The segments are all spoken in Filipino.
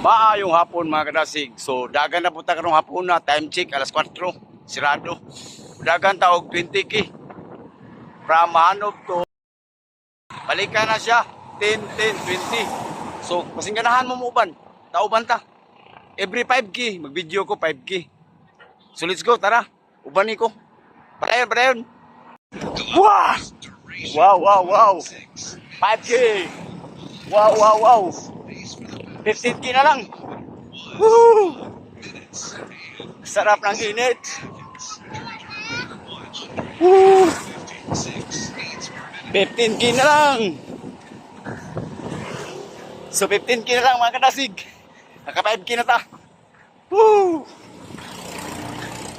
Maayong hapon mga kadasig. So dagan na punta karong hapon na time check alas 4. Sirado. Dagan taog 20 ki. From Hanov to Balikan na siya 10 10 20. So kasing ganahan mo muuban. Tauban ta. Every 5 ki mag-video ko 5 ki. So let's go tara. Uban ko. Padayon padayon. Wow! Wow wow wow. 5 ki. Wow wow wow. 15 ki na lang. Woo! Sarap ng init. Woo! 15 ki na lang. So 15 ki na lang mga kadasig. Naka 5 ki na ta. Woo!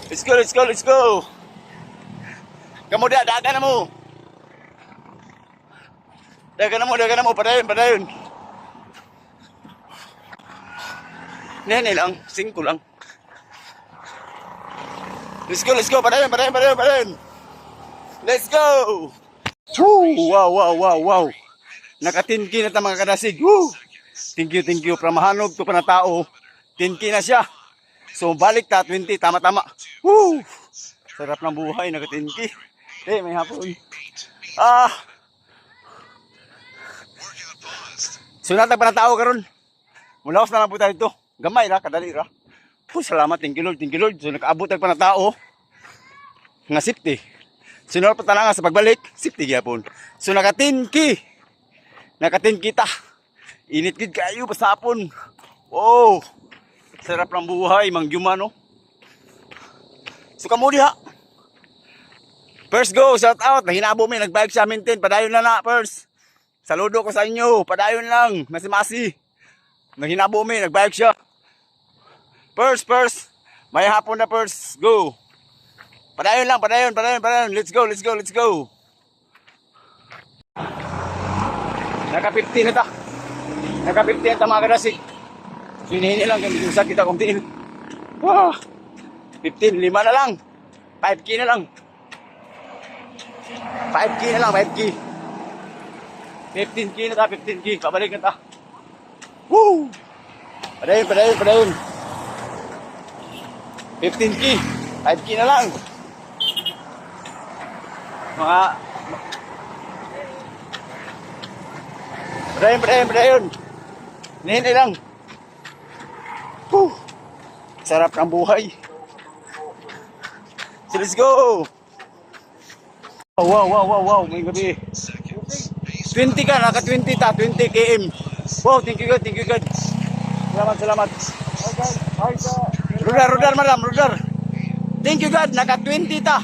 Let's go, let's go, let's go. Kamu dah, na mo. Dagan na mo, dagan na mo. Padayon, padayon. Nene lang, 5 lang. Let's go, let's go. Padayon, padayon, padayon, padayon. Let's go! Woo! Wow, wow, wow, wow. Naka-10K na ta mga kadasig. Woo! Thank you, thank you. From Hanog to Panatao. 10K na siya. So, balik ta, 20. Tama-tama. Woo! Sarap ng buhay, naka-10K. Eh, may hapon. Ah! So, natag Panatao karon. Mulaos na lang po tayo ito. Gamay ra, kadali ra. Oh, salamat, thank you Lord, thank you Lord. So, nakaabot tag Panatao. Nga safety. Sinor pa talaga sa pagbalik, safety gyapon. So naka 10k. Naka 10 kita. Init gid kayo pasapon. Oh. Sarap ng buhay, mangyuman no. So kamo diha. First go, shout out. Nahinabo mi nagbike sa amin 10. Padayon na na first. Saludo ko sa inyo. Padayon lang. Masi-masi. Naghinabo mi, nagbike siya. First, first. May hapon na first. Go. Padayon lang, padayon, padayon, padayon. Let's go, let's go, let's go. Naka 50 na ta. Naka 50 na ta mga kadasig. Hinihingi lang kami yung sakit akong tiin. Wow. 15, lima na lang. 5k na lang. 5k na lang, 5k. 15k na ta, 15k. Pabalik na ta. Woo! Padayon, padayon, padayon. 15k. 5k na lang. Mga... Padayon, padayon, padayon. Nihintay lang. Whew. Sarap ng buhay. So let's go! Wow, wow, wow, wow, wow. May gabi. 20 ka, naka 20 ta, 20 km. Wow, thank you God, thank you God. Salamat, salamat. Rudar, rudar, madam, rudar. Thank you God, naka 20 ta.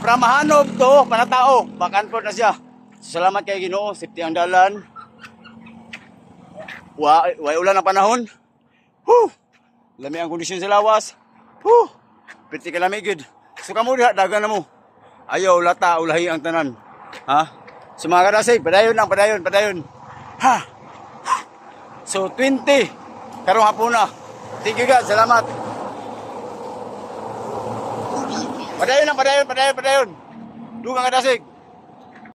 From Hanog to Panatao, bakan na siya. Salamat kay Ginoo, safety ang dalan. Wa, wa ulan ang panahon. Whew! Lami ang kondisyon sa lawas. Whew! Piti ka lami good. So kamo diha dagan na mo. Ayaw lata ulahi ang tanan. Ha? So mga kadasig, padayon lang, padayon, padayon. Ha? So 20 karong hapon na. Thank you God, salamat. Padayon lang, padayon, padayon, padayon. Dugang kadasig.